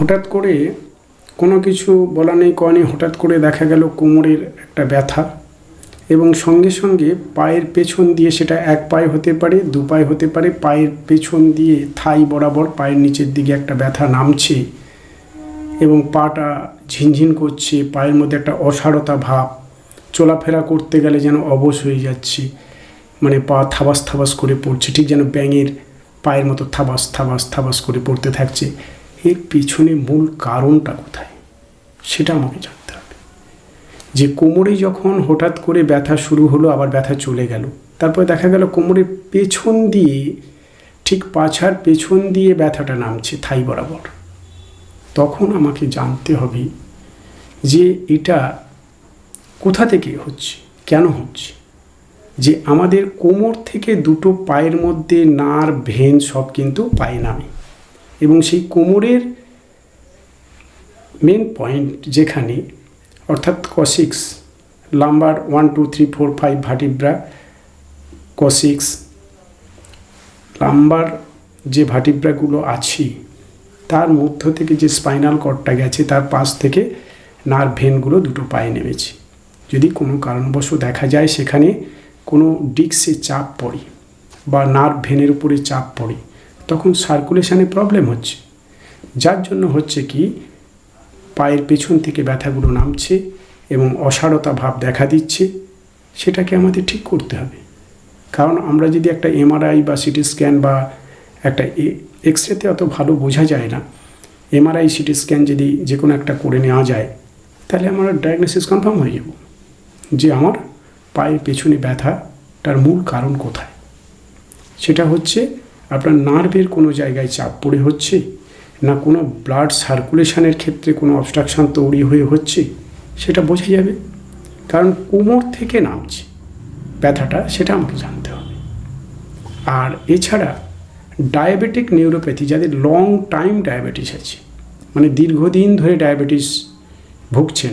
হঠাৎ করে কোনো কিছু বলা নেই কয়নি হঠাৎ করে দেখা গেল কোমরের একটা ব্যথা এবং সঙ্গে সঙ্গে পায়ের পেছন দিয়ে সেটা এক পায়ে হতে পারে, দু পায়ে হতে পারে, পায়ের পেছন দিয়ে থাই বরাবর পায়ের নিচের দিকে একটা ব্যথা নামছে এবং পাটা ঝিনঝিন করছে, পায়ের মধ্যে একটা অসারতা ভাব, চলাফেরা করতে গেলে যেন অবশ হয়ে যাচ্ছে মানে পা থাবাস থাবাস করে পড়ছে, ঠিক যেন ব্যাঙের পায়ের মতো থাবাস থাবাস থাবাস করে পড়তে থাকছে। এর পিছনে মূল কারণটা কোথায়? সেটা আমাকে জানতে হবে। যে কোমরে যখন হঠাৎ করে ব্যথা শুরু হলো, আবার ব্যথা চলে গেল, তারপরে দেখা গেল কোমরের পেছন দিয়ে, ঠিক পাছার পেছন দিয়ে ব্যথাটা নামছে থাই বরাবর। তখন আমাকে জানতে হবে যে এটা কোথা থেকে হচ্ছে, কেন হচ্ছে? যে আমাদের কোমর থেকে দুটো পায়ের মধ্যে নার, ভেন সব কিন্তু পায়ে নামে। এবং সেই কোমরের মেন পয়েন্ট যেখানে, অর্থাৎ coccyx lumbar one two three four five vertebra coccyx lumbar যে ভাটিব্রাগুলো আছে, তার মধ্য থেকে যে স্পাইনাল কর্ডটা গেছে, তার পাশ থেকে নার্ভ ভেনগুলো দুটো পায়ে নেমেছে। যদি কোনো কারণবশ দেখা যায় সেখানে কোনো ডিক্সে চাপ পড়ে বা নার্ভ ভেনের উপরে চাপ পড়ে তখন সার্কুলেশানে প্রবলেম হচ্ছে। যার জন্য হচ্ছে কি, পায়ের পেছন থেকে ব্যথাগুলো নামছে এবং অসারতা ভাব দেখা দিচ্ছে, সেটাকে আমাদের ঠিক করতে হবে। কারণ আমরা যদি একটা এমআরআই বা সিটি স্ক্যান বা একটা এক্স রেতে অত ভালো বোঝা যায় না এমআরআই সিটি স্ক্যান যদি যে কোনো একটা করে নেওয়া যায়, তাহলে আমার ডায়াগনোসিস কনফার্ম হয়ে যাব যে আমার পায়ের পেছনে ব্যথাটার মূল কারণ কোথায়। সেটা হচ্ছে আপনার নার্ভের কোনো জায়গায় চাপ পড়ে হচ্ছে? না কোনো ব্লাড সার্কুলেশনের ক্ষেত্রে কোনো অবস্ট্রাকশন তৈরি হয়ে হচ্ছে? সেটা বোঝা যাবে। কারণ কোমর থেকে নামছে। ব্যথাটা সেটা আমাকে জানতে হবে। আর এছাড়া ডায়াবেটিক নিউরোপ্যাথি, যাদের লং টাইম ডায়াবেটিস আছে মানে দীর্ঘদিন ধরে ডায়াবেটিস ভুগছেন,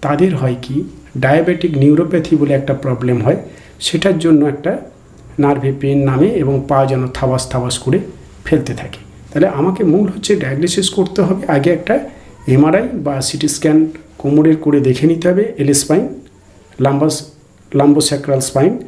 তাদের হয় কি? ডায়াবেটিক নিউরোপ্যাথি বলে একটা প্রবলেম হয়। সেটার জন্য একটা নার্ভে পেন নামে এবং পা যেন থাবাস থাবাস করে ফেলতে থাকে। তাহলে আমাকে মূল হচ্ছে ডায়াগনোসিস করতে হবে। আগে একটা এমআরআই বা সিটি স্ক্যান কোমরের করে দেখে নিতে হবে। L spine lumbar lumbosacral spine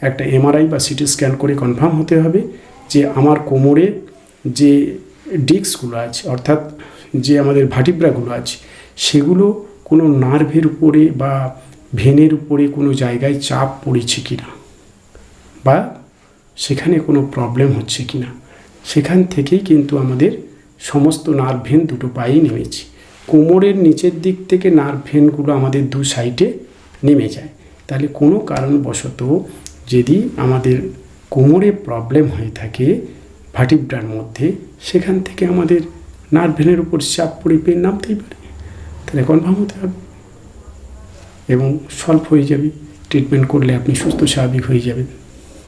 একটা এমআরআই বা সিটি স্ক্যান করে কনফার্ম হতে হবে যে আমার কোমরে যে ডিস্কগুলো আছে, অর্থাৎ যে আমাদের ভাটিব্রাগুলো আছে, সেগুলো কোনো নার্ভের উপরে বা ভেনের উপরে কোনো জায়গায় চাপ পড়েছে কিনা। বা সেখানে কোনো প্রবলেম হচ্ছে কি না সেখান থেকেই কিন্তু আমাদের সমস্ত নার্ভ ভেন দুটো পায়েই নেমেছে। কোমরের নিচের দিক থেকে নার্ভ ভেনগুলো আমাদের দু সাইডে নেমে যায়। তাহলে কোনো কারণবশত যদি আমাদের কোমরে প্রবলেম হয়ে থাকে ভাটিব্রার মধ্যে, সেখান থেকে আমাদের নার্ভ ভেনের উপর চাপ পড়ে পেন নামতেই পারে। তাহলে কনফার্ম হতে হবে। এবং সলভ হয়ে যাবে। ট্রিটমেন্ট করলে আপনি সুস্থ, স্বাভাবিক হয়ে যাবেন।